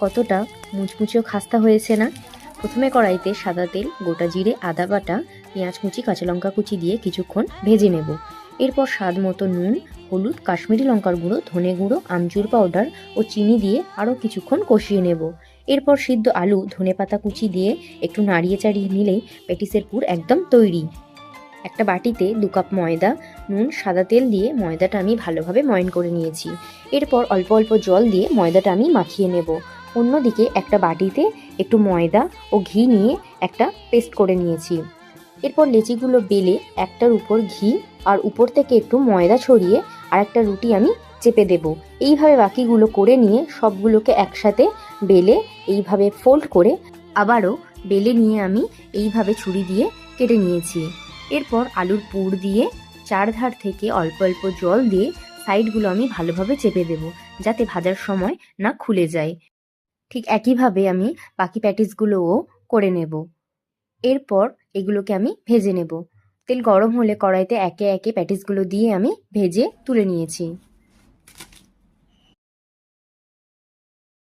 কতটা মুচমুচেও খাস্তা হয়েছে না? প্রথমে কড়াইতে সাদা তেল, গোটা জিরে, আদা বাটা, পেঁয়াজ কুচি, কাঁচা লঙ্কা কুচি দিয়ে কিছুক্ষণ ভেজে নেব। এরপর স্বাদ মতো নুন, হলুদ, কাশ্মীরি লঙ্কার গুঁড়ো, ধনে গুঁড়ো, আমচুর পাউডার ও চিনি দিয়ে আরও কিছুক্ষণ কষিয়ে নেব। এরপর সিদ্ধ আলু, ধনে পাতা কুচি দিয়ে একটু নাড়িয়ে চাড়িয়ে নিলেই প্যাটিসের পুর একদম তৈরি। একটা বাটিতে দু কাপ ময়দা, নুন, সাদা তেল দিয়ে ময়দাটা আমি ভালোভাবে ময়ন করে নিয়েছি। এরপর অল্প অল্প জল দিয়ে ময়দাটা আমি মাখিয়ে নেব। অন্যদিকে একটা বাটিতে একটু ময়দা ও ঘি নিয়ে একটা পেস্ট করে নিয়েছি। এরপর লেচিগুলো বেলে একটার উপর ঘি আর উপর থেকে একটু ময়দা ছড়িয়ে আর একটা রুটি আমি চেপে দেব। এইভাবে বাকিগুলো করে নিয়ে সবগুলোকে একসাথে বেলে এইভাবে ফোল্ড করে আবারও বেলে নিয়ে আমি এইভাবে ছুরি দিয়ে কেটে নিয়েছি। এরপর আলুর পুর দিয়ে চারধার থেকে অল্প অল্প জল দিয়ে সাইডগুলো আমি ভালোভাবে চেপে দেব, যাতে ভাজার সময় না খুলে যায়। ঠিক একইভাবে আমি বাকি প্যাটিসগুলোও করে নেব। এরপর এগুলোকে আমি ভেজে নেব। তেল গরম হলে কড়াইতে একে একে প্যাটিসগুলো দিয়ে আমি ভেজে তুলে নিয়েছি।